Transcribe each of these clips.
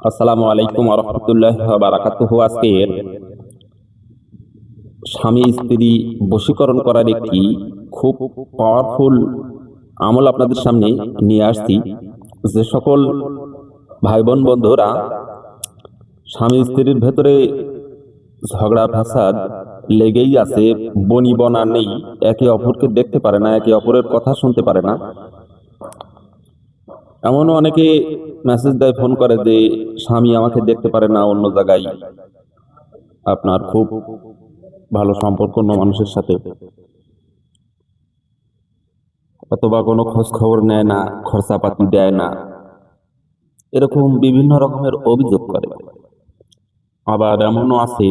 আসসালামু আলাইকুম রহমতুল্লাহ বারাকাতুহ। আজকের স্বামী স্ত্রী বশীকরণ করার একটি খুব পাওয়ারফুল আমল আপনাদের সামনে নিয়ে আসছি। যে সকল ভাই বোন বন্ধুরা, স্বামী স্ত্রীর ভেতরে ঝগড়া, ফাসাদ লেগেই আছে, বনি বনা নেই, একে অপরকে দেখতে পারে না, একে অপরের কথা শুনতে পারে না। এমনও অনেকে মেসেজ দেয়, ফোন করে যে, স্বামী আমাকে দেখতে পারে না অন্য জায়গায়। আপনার খুব ভালো সম্পর্ক অন্য মানুষের সাথে। অথবা কোনো খোঁজ খবর নেয় না, খরচাপাতি দেয় না। এরকম বিভিন্ন রকমের অভিযোগ করে। আবার এমনও আছে,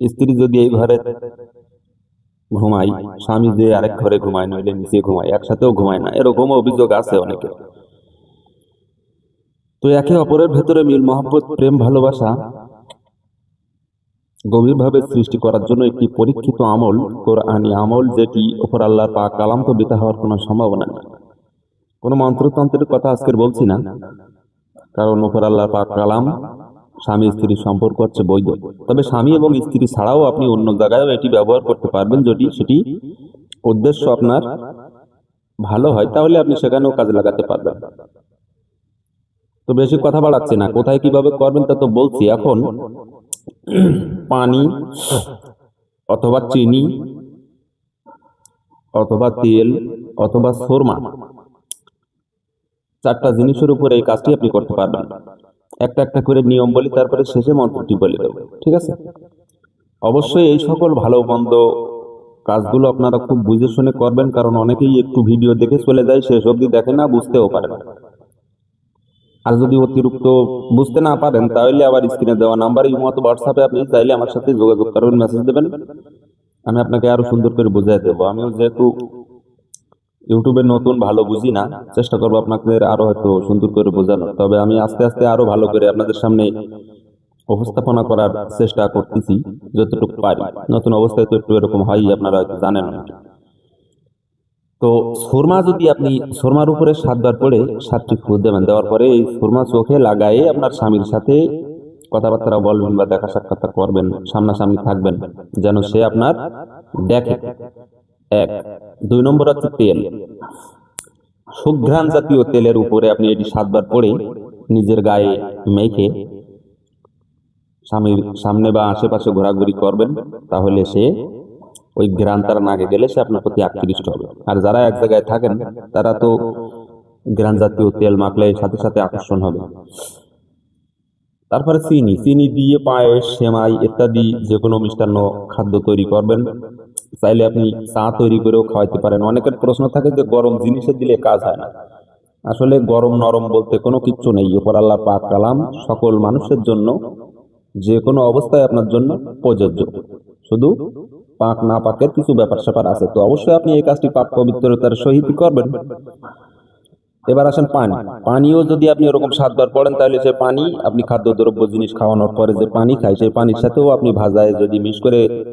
স্ত্রী যদি এই ঘরে ঘুমায়, স্বামী যে আরেক ঘরে ঘুমায়, নইলে নিচে ঘুমায়, একসাথেও ঘুমায় না, এরকম অভিযোগ আছে অনেকে তো একে অপরের ভেতরে মিল, মহব্বত, প্রেম, ভালোবাসা গভীরভাবে সৃষ্টি করার জন্য একটি পরীক্ষিত আমল, কোরআনী আমল, যেটি ওপর আল্লাহর পাক কালাম তো বেতা হওয়ার কোনো সম্ভাবনা নেই। কোনো মন্ত্রতন্ত্রের কথা আজকের বলছি না, কারণ ওপর আল্লাহর পাক কালাম স্বামী স্ত্রীর সম্পর্ক হচ্ছে বৈধ। তবে স্বামী এবং স্ত্রী ছাড়াও আপনি অন্য জায়গায়ও এটি ব্যবহার করতে পারবেন, যদি সেটি উদ্দেশ্য আপনার ভালো হয়, তাহলে আপনি সেখানেও কাজে লাগাতে পারবেন। তো বেশি কথা বাড়াচ্ছি না। কোথায় কীভাবে করবেন তা তো বলছি। এখন পানি অথবা চিনি অথবা তেল অথবা সুরমা চারটা জিনিসের উপরে এই কাজটি আপনি করতে পারবেন। একটা একটা করে নিয়ম বলি তারপরে শেষে মন্ত্রটি বলে দেবো। ঠিক আছে? অবশ্যই এই সকল ভালো মন্দ কাজগুলো আপনারা খুব বুঝে শুনে করবেন কারণ অনেকেই একটু ভিডিও দেখে চলে যায় শেষ অবধি দেখে না বুঝতেও পারে না। আর যদি অতিরিক্ত বুঝতে না পারেন, তাহলে আবার স্ক্রিনে দেওয়া নাম্বার এই মতো হোয়াটসঅ্যাপে আপনি চাইলে আমার সাথে যোগাযোগ করবেন মেসেজ দেবেন। আমি আপনাকে আরও সুন্দর করে বুঝিয়ে দেবো। আমিও যেহেতু ইউটিউবে নতুন, ভালো বুঝি না, চেষ্টা করব আপনাদের আরও হয়তো সুন্দর করে বোঝানোর। তবে আমি আস্তে আস্তে আরও ভালো করে আপনাদের সামনে উপস্থাপনা করার চেষ্টা করতেছি, যতটুকু পারি। নতুন অবস্থায় তো একটু এরকম হয় আপনারা জানেন। না তো সুরমা যদি আপনি সুরমার উপরে সাতবার পরে সাতটি ফুট দেবেন, দেওয়ার পরে এই সুরমা চোখে লাগায়ে আপনার স্বামীর সাথে কথাবার্তা বলবেন বা দেখা সাক্ষাৎ করবেন, সামনাসামনি থাকবেন, যেন সে আপনার দেখে। এক, দুই নম্বর হচ্ছে তেল। সুঘ্রাণ জাতীয় তেলের উপরে আপনি এটি সাতবার পরে নিজের গায়ে মেখে স্বামীর সামনে বা আশেপাশে ঘোরাঘুরি করবেন, তাহলে সে ওই গ্রান তার নাগে গেলে সে আপনার প্রতি আকৃষ্ট হবে। আর যারা এক জায়গায় থাকেন, তারা তো গ্রান জাতীয় তেল মাখলে সাথে সাথে আকর্ষণ হবে। তারপরে চিনি চিনি দিয়ে পায়েস, সেমাই ইত্যাদি যে কোনো মিষ্টান্ন খাদ্য তৈরি করবেন। চাইলে আপনি চা তৈরি করেও খাওয়াইতে পারেন। অনেকের প্রশ্ন থাকে যে, গরম জিনিসে দিলে কাজ হয় না। আসলে গরম নরম বলতে কোনো কিচ্ছু নেই। ওপর আল্লাহ পাক কালাম সকল মানুষের জন্য যে কোনো অবস্থায় আপনার জন্য প্রযোজ্য। শুধু পাক না পাকের কিছু ব্যাপার স্যাপার আছে। তো অবশ্যই আপনি এই কাজটি পাক পবিত্রতার সহিত করবেন। এবার আসেন পানি। পানিও যদি আপনি ওরকম সাতবার পড়েন, তাহলে সে পানি, আপনি খাদ্যদ্রব্য জিনিস খাওয়ানোর পরে যে পানি খায়, সেই পানির সাথেও আপনি ভাজায় যদি মিশ করে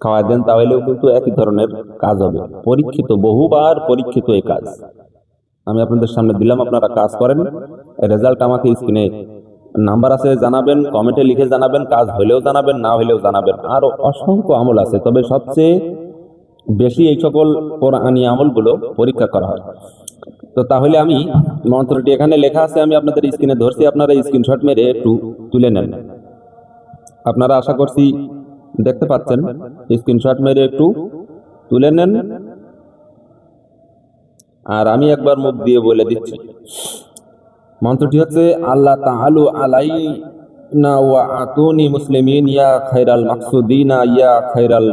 খাওয়া দেন, তাহলেও কিন্তু একই ধরনের কাজ হবে। পরীক্ষিত, বহুবার পরীক্ষিত এই কাজ। আমি আপনাদের সামনে দিলাম, আপনারা কাজ করেন। রেজাল্ট আমাকে স্ক্রিনে নাম্বার আছে, জানাবেন কমেন্টে লিখে জানাবেন, কাজ হলেও জানাবেন, না হলেও জানাবেন। আরও অসংখ্য আমল আছে, তবে সবচেয়ে বেশি এই সকল কোরআনী আমলগুলো পরীক্ষা করা হয়। তো তাহলে আমি মন্ত্রটি এখানে লেখা আছে, আমি আপনাদের স্ক্রিনে ধরছি, আপনারা স্ক্রিনশট মেরে একটু তুলে নেন। আপনারা আশা করছি দেখতে পাচ্ছেন স্ক্রিনশট মেরে একটু তুলে নেন। আর আমি একবার মুখ দিয়ে বলে দিচ্ছি। মন্ত্রটি হচ্ছে, আল্লাহ তাহালু আলাই না ওয়া আতুনি মুসলিমিন, ইয়া খাইরাল মাকসুদিনা, ইয়া খাইরাল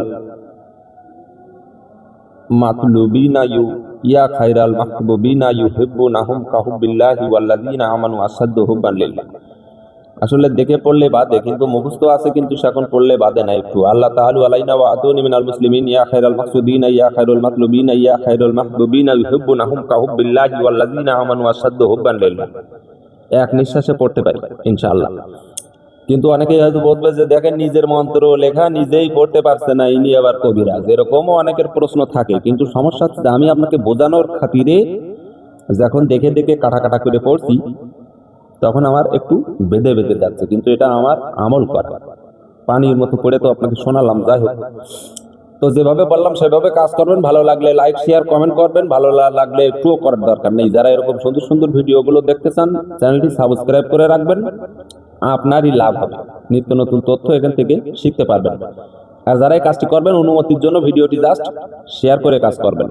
মাতলুবিনা ইউ, ইয়া খাইরাল মাহবুবিনা ইউহিব্বুনাহুম কাহুবিল্লাহি ওয়াল্লাযিনা আমানু আসাদ্দু হুব্বান লিল্লাহ। আসলে দেখে পড়লে বাদে, কিন্তু মুখস্থ আছে কিন্তু সেখন পড়লে বাদে না একটু। আল্লাহ তাআলু আলাইনা ওয়া আতুনি মিনাল মুসলিমিন, ইয়া খাইরাল মাকসুদিনা, ইয়া খাইরুল মাতলুবিনা, ইয়া খাইরুল মাহবুবিনা ইউহিব্বুনাহুম কাহুবিল্লাহি ওয়াল্লাযিনা আমানু আসাদ্দু হুব্বান লিল্লাহ এক নিঃশ্বাসে পড়তে পারি, ইনশাআল্লাহ। কিন্তু অনেকে হয়তো বলবে যে দেখেন নিজের মন্ত্র লেখা নিজেই পড়তে পারছে না, ইনি আবার কবিরাজ। এরকমও অনেকের প্রশ্ন থাকে, কিন্তু সমস্যা হচ্ছে আমি আপনাকে বোঝানোর খাতিরে যখন দেখে দেখে কাটা কাটা করে পড়ছি তখন আমার একটু বেঁধে বেঁধে যাচ্ছে, কিন্তু এটা আমার আমল করা। পানির মতো করে তো আপনাকে শোনালাম, যাই হোক। তো যেভাবে বললাম, সেভাবে কাজ করবেন, ভালো লাগলে লাইক শেয়ার কমেন্ট করবেন, ভালো লাগলে একটুও করার দরকার নেই। যারা এরকম সুন্দর সুন্দর ভিডিওগুলো দেখতে চান, চ্যানেলটি সাবস্ক্রাইব করে রাখবেন, আপনারই লাভ হবে। নিত্য নতুন তথ্য এখান থেকে শিখতে পারবেন। আর যারা এই কাজটি করবেন, অনুমতির জন্য ভিডিওটি জাস্ট শেয়ার করে কাজ করবেন।